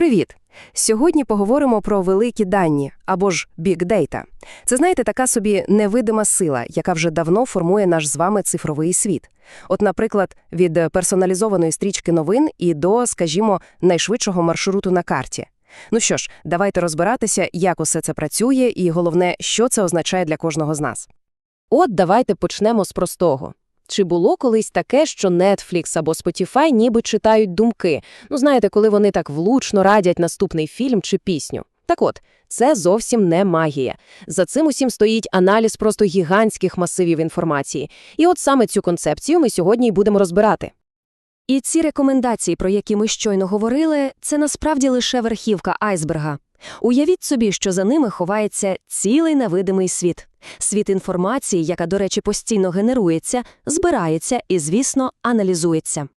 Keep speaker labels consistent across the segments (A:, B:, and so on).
A: Привіт! Сьогодні поговоримо про великі дані або ж Big Data. Це, знаєте, така собі невидима сила, яка вже давно формує наш з вами цифровий світ. От, наприклад, від персоналізованої стрічки новин і до, скажімо, найшвидшого маршруту на карті. Ну що ж, давайте розбиратися, як усе це працює, і головне, що це означає для кожного з нас. От давайте почнемо з простого. Чи було колись таке, що Netflix або Spotify ніби читають думки? Ну, знаєте, коли вони так влучно радять наступний фільм чи пісню. Так от, це зовсім не магія. За цим усім стоїть аналіз просто гігантських масивів інформації. І от саме цю концепцію ми сьогодні й будемо розбирати. І ці рекомендації, про які ми щойно говорили, це насправді лише верхівка айсберга. Уявіть собі, що за ними ховається цілий невидимий світ. Світ інформації, яка, до речі, постійно генерується, збирається і, звісно, аналізується.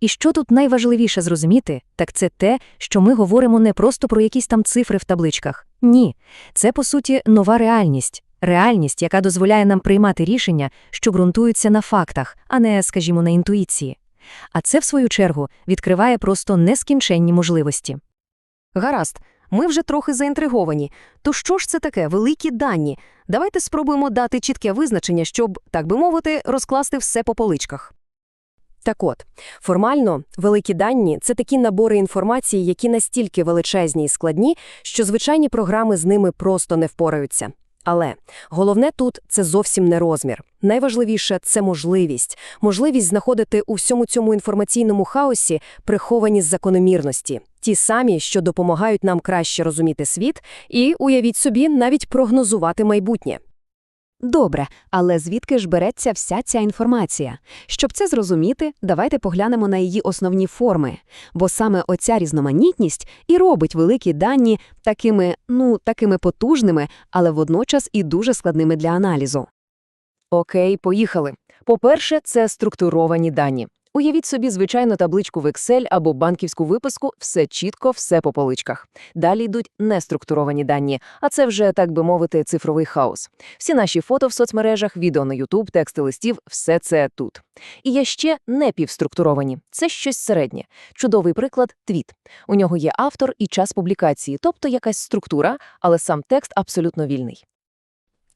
B: І що тут найважливіше зрозуміти, так це те, що ми говоримо не просто про якісь там цифри в табличках. Ні, це, по суті, нова реальність. Реальність, яка дозволяє нам приймати рішення, що ґрунтуються на фактах, а не, скажімо, на інтуїції. А це, в свою чергу, відкриває просто нескінченні можливості.
A: Гаразд, ми вже трохи заінтриговані. То що ж це таке великі дані? Давайте спробуємо дати чітке визначення, щоб, так би мовити, розкласти все по поличках. Так от, формально, великі дані – це такі набори інформації, які настільки величезні і складні, що звичайні програми з ними просто не впораються. Але головне тут – це зовсім не розмір. Найважливіше – це можливість. Можливість знаходити у всьому цьому інформаційному хаосі приховані закономірності. Ті самі, що допомагають нам краще розуміти світ і, уявіть собі, навіть прогнозувати майбутнє.
C: Добре, але звідки ж береться вся ця інформація? Щоб це зрозуміти, давайте поглянемо на її основні форми, бо саме оця різноманітність і робить великі дані такими, ну, такими потужними, але водночас і дуже складними для аналізу.
A: Окей, поїхали. По-перше, це структуровані дані. Уявіть собі звичайну табличку в Excel або банківську виписку, все чітко, все по поличках. Далі йдуть неструктуровані дані, а це вже, так би мовити, цифровий хаос. Всі наші фото в соцмережах, відео на YouTube, тексти листів все це тут. І є ще непівструктуровані. Це щось середнє. Чудовий приклад твіт. У нього є автор і час публікації, тобто якась структура, але сам текст абсолютно вільний.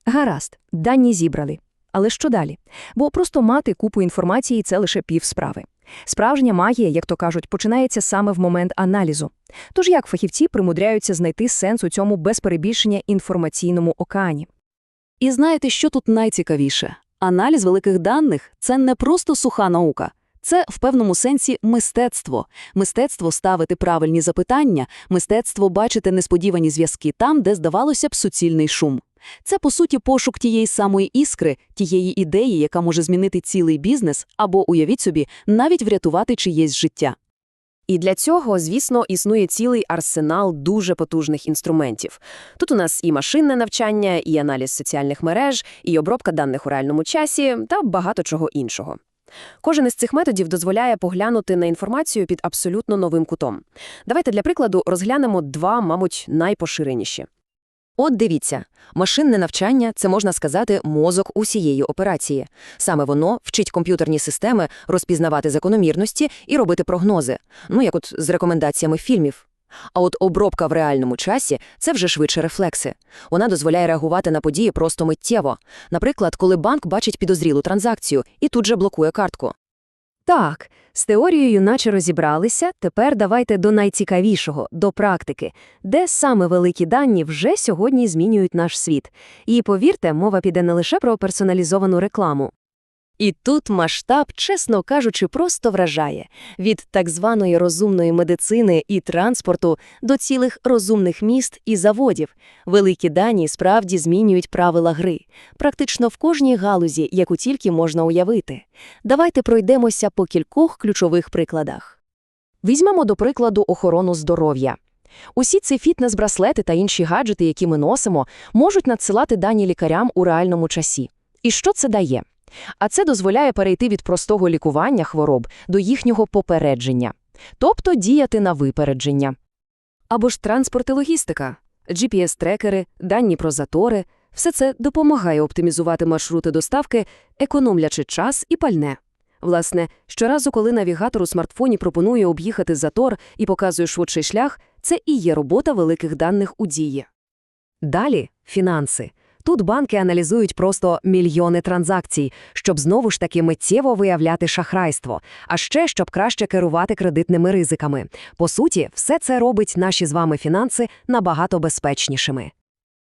B: Гаразд, дані зібрали. Але що далі? Бо просто мати купу інформації – це лише пів справи. Справжня магія, як то кажуть, починається саме в момент аналізу. Тож як фахівці примудряються знайти сенс у цьому без перебільшення інформаційному океані?
C: І знаєте, що тут найцікавіше? Аналіз великих даних це не просто суха наука. Це в певному сенсі мистецтво. Мистецтво ставити правильні запитання, мистецтво бачити несподівані зв'язки там, де здавалося б суцільний шум. Це, по суті, пошук тієї самої іскри, тієї ідеї, яка може змінити цілий бізнес або, уявіть собі, навіть врятувати чиєсь життя.
A: І для цього, звісно, існує цілий арсенал дуже потужних інструментів. Тут у нас і машинне навчання, і аналіз соціальних мереж, і обробка даних у реальному часі та багато чого іншого. Кожен із цих методів дозволяє поглянути на інформацію під абсолютно новим кутом. Давайте для прикладу розглянемо два, мабуть, найпоширеніші. От дивіться, машинне навчання це можна сказати мозок усієї операції. Саме воно вчить комп'ютерні системи розпізнавати закономірності і робити прогнози, ну як от з рекомендаціями фільмів. А от обробка в реальному часі це вже швидше рефлекси. Вона дозволяє реагувати на події просто миттєво. Наприклад, коли банк бачить підозрілу транзакцію і тут же блокує картку.
B: Так, з теорією наче розібралися, тепер давайте до найцікавішого, до практики, де саме великі дані вже сьогодні змінюють наш світ. І повірте, мова піде не лише про персоналізовану рекламу.
A: І тут масштаб, чесно кажучи, просто вражає від так званої розумної медицини і транспорту до цілих розумних міст і заводів. Великі дані справді змінюють правила гри, практично в кожній галузі, яку тільки можна уявити. Давайте пройдемося по кількох ключових прикладах. Візьмемо до прикладу охорону здоров'я. Усі ці фітнес-браслети та інші гаджети, які ми носимо, можуть надсилати дані лікарям у реальному часі. І що це дає? А це дозволяє перейти від простого лікування хвороб до їхнього попередження, тобто діяти на випередження. Або ж транспорт і логістика, GPS-трекери, дані про затори – все це допомагає оптимізувати маршрути доставки, економлячи час і пальне. Власне, щоразу, коли навігатор у смартфоні пропонує об'їхати затор і показує швидший шлях, Це і є робота великих даних у дії. Далі – фінанси. Тут банки аналізують просто мільйони транзакцій, щоб знову ж таки миттєво виявляти шахрайство, а ще щоб краще керувати кредитними ризиками. По суті, все це робить наші з вами фінанси набагато безпечнішими.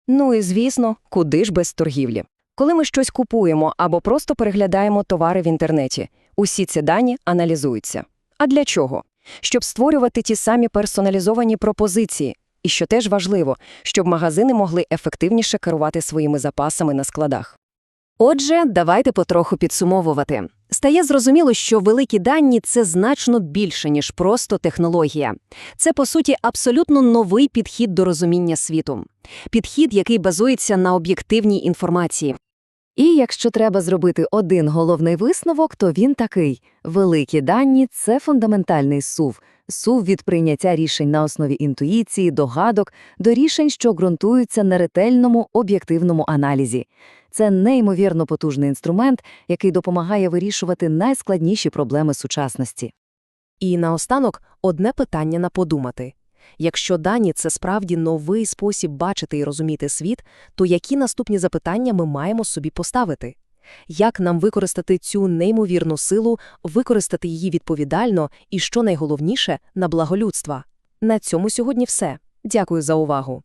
A: Ну і звісно, куди ж без торгівлі? Коли ми щось купуємо або просто переглядаємо товари в інтернеті, усі ці дані аналізуються. А для чого? Щоб створювати ті самі персоналізовані пропозиції. І що теж важливо, щоб магазини могли ефективніше керувати своїми запасами на складах. Отже, давайте потроху підсумовувати. Стає зрозуміло, що великі дані – це значно більше, ніж просто технологія. Це, по суті, абсолютно новий підхід до розуміння світу. Підхід, який базується на об'єктивній інформації.
B: І якщо треба зробити один головний висновок, то він такий. Великі дані – це фундаментальний сув. Сув від прийняття рішень на основі інтуїції, догадок, до рішень, що ґрунтуються на ретельному, об'єктивному аналізі. Це неймовірно потужний інструмент, який допомагає вирішувати найскладніші проблеми сучасності.
A: І наостанок одне питання на подумати. Якщо дані – це справді новий спосіб бачити і розуміти світ, то які наступні запитання ми маємо собі поставити? Як нам використати цю неймовірну силу, використати її відповідально і, що найголовніше, на благо людства? На цьому сьогодні все. Дякую за увагу.